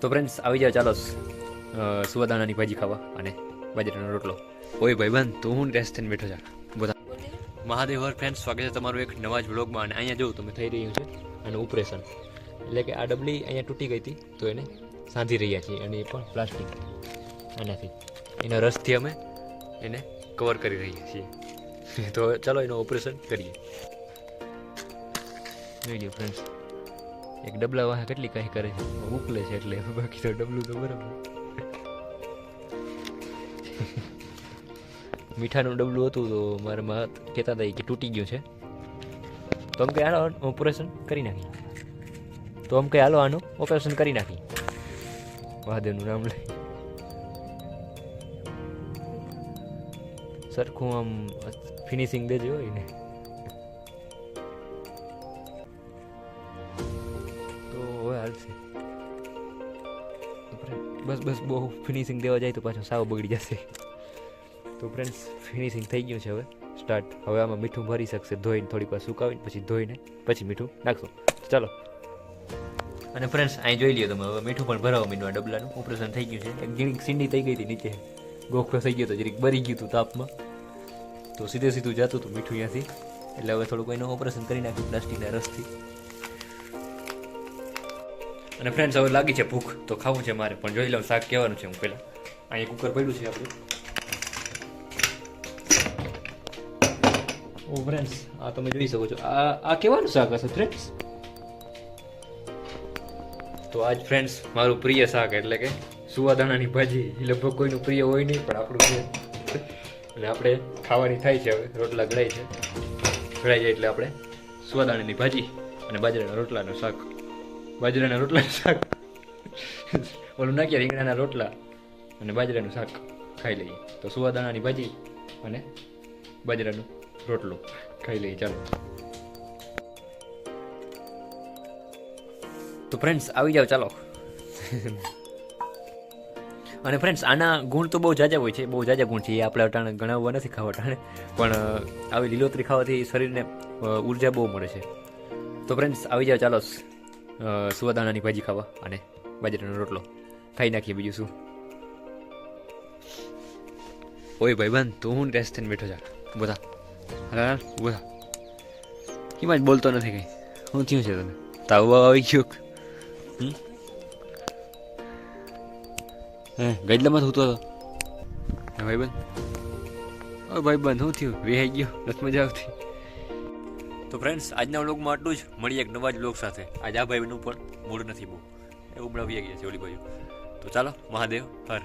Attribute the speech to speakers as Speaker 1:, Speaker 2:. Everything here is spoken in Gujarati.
Speaker 1: તો ફ્રેન્ડ્સ આવી જાઓ ચાલો સુવાદાણાની ભાજી ખાવા અને બાજરાનો રોટલો. ઓય ભાઈબંધ તું હું રેસ્ટ થઈને બેઠો છું બધા મહાદેવ હર ફ્રેન્ડ સ્વાગત છે તમારું એક નવા જ વ્લોગમાં અને અહીંયા જોઉં તમે થઈ રહ્યું છે અને ઓપરેશન એટલે કે આ ડબલી અહીંયા તૂટી ગઈ હતી તો એને સાંધી રહ્યા છીએ અને એ પણ પ્લાસ્ટિક આનાથી. એના રસથી અમે એને કવર કરી રહ્યા છીએ. તો ચાલો એનું ઓપરેશન કરીએ. જોઈ લ્યો ફ્રેન્ડ્સ એક ડબલા વાહ કેટલી કાંઈ કરે છે? ઉકલે છે એટલે બાકી તો ડબલું તો બરાબર. મીઠાનું ડબલું હતું તો મારા માં કહેતા હતા કે તૂટી ગયું છે. તો આમ કંઈ હાલો ઓપરેશન કરી નાખી તો આમ કંઈ હાલો આનું ઓપરેશન કરી નાખી મહાદેવનું નામ લઈ. સરખું આમ ફિનિશિંગ દેજો હોય ને. Friend, બસ બસ બહુ ફિનિશિંગ દેવા જાય તો પાછો સાવ બગડી જશે. તો ફ્રેન્ડ્સ ફિનિશિંગ થઈ ગયું છે હવે. સ્ટાર્ટ હવે આમાં મીઠું ભરી શકશે. ધોઈને થોડીક વાર સુકાવીને પછી ધોઈને પછી મીઠું નાખશો. ચાલો. અને ફ્રેન્ડ્સ અહીં જોઈ લ્યો તમે હવે. મીઠું પણ ભરાવો મીઠું આ ડબલાનું. ઓપરેશન થઈ ગયું છે. એક જીણીક સીંડી થઈ ગઈ હતી નીચે. ગોખો થઈ ગયો તો જરીક બરી ગયું હતું તાપમાં. તો સીધે સીધું જતું હતું મીઠું અહીંયાથી. એટલે હવે થોડુંક એનું ઓપરેશન કરી નાખ્યું પ્લાસ્ટિકના રસથી. અને ફ્રેન્ડ્સ હવે લાગી છે ભૂખ. તો ખાવું છે મારે. પણ જોઈ લઉં, શાક કહેવાનું છે હું પહેલાં. અહીંયા કુકર પડ્યું છે આપણું. ઓ ફ્રેન્ડ્સ આ તમે જોઈ શકો છો. આ આ કેવાનું શાક હશે ફ્રેન્ડ્સ તો આજ ફ્રેન્ડ્સ મારું પ્રિય શાક એટલે કે સુવાદાણાની ભાજી. લગભગ કોઈનું પ્રિય હોય નહીં, પણ આપણું છે. અને આપણે ખાવાની થાય છે હવે. રોટલા ગળાય છે. ગળાઈ જાય એટલે આપણે સુવાદાણાની ભાજી અને બાજરાના રોટલાનું શાક. બાજરાના રોટલા શાક. ઓલું નાખીએ, રીંગણાના રોટલા અને બાજરાનું શાક ખાઈ લઈએ. તો સુવાદાણાની ભાજી અને બાજરાનું રોટલો ખાઈ લઈએ. ચાલો. તો ફ્રેન્ડ્સ આવી જાઓ, ચાલો. અને ફ્રેન્ડ્સ આના ગુણ તો બહુ જાજા હોય છે. બહુ જાજા ગુણ છે. એ આપણે અટાણે ગણાવવા નથી ખાવા અટાણે પણ, આવી લીલોતરી ખાવાથી શરીરને ઊર્જા બહુ મળે છે. તો ફ્રેન્ડ્સ આવી જાઓ, ચાલો. સુવાદાણાની ભાજી ખાવા અને બાજરાનો રોટલો. ખાઈ નાખીએ બીજું શું? ઓય ભાઈબંધ, તું હું રેસ્ટ થઈને બેઠો જા. બધા હાલ હાલ એમાં જ બોલતો નથી કંઈ? શું થયું છે તને? તાવ આવી ગયો? હે ગઈડલામાં સૂતો હતો. હે ભાઈબંધ? ઓ ભાઈબંધ શું થયું? વિહાઈ ગયો. નથી મજા આવતી. તો ફ્રેન્ડ્સ આજના વ્લોગમાં આટલું જ. મળીએ એક નવા જ વ્લોગ સાથે. આજ આ ભાઈનું પણ મૂડ નથી બહુ. એ ઉમળા ગયા છે ઓલી બાજુ. તો ચાલો, મહાદેવ, હર.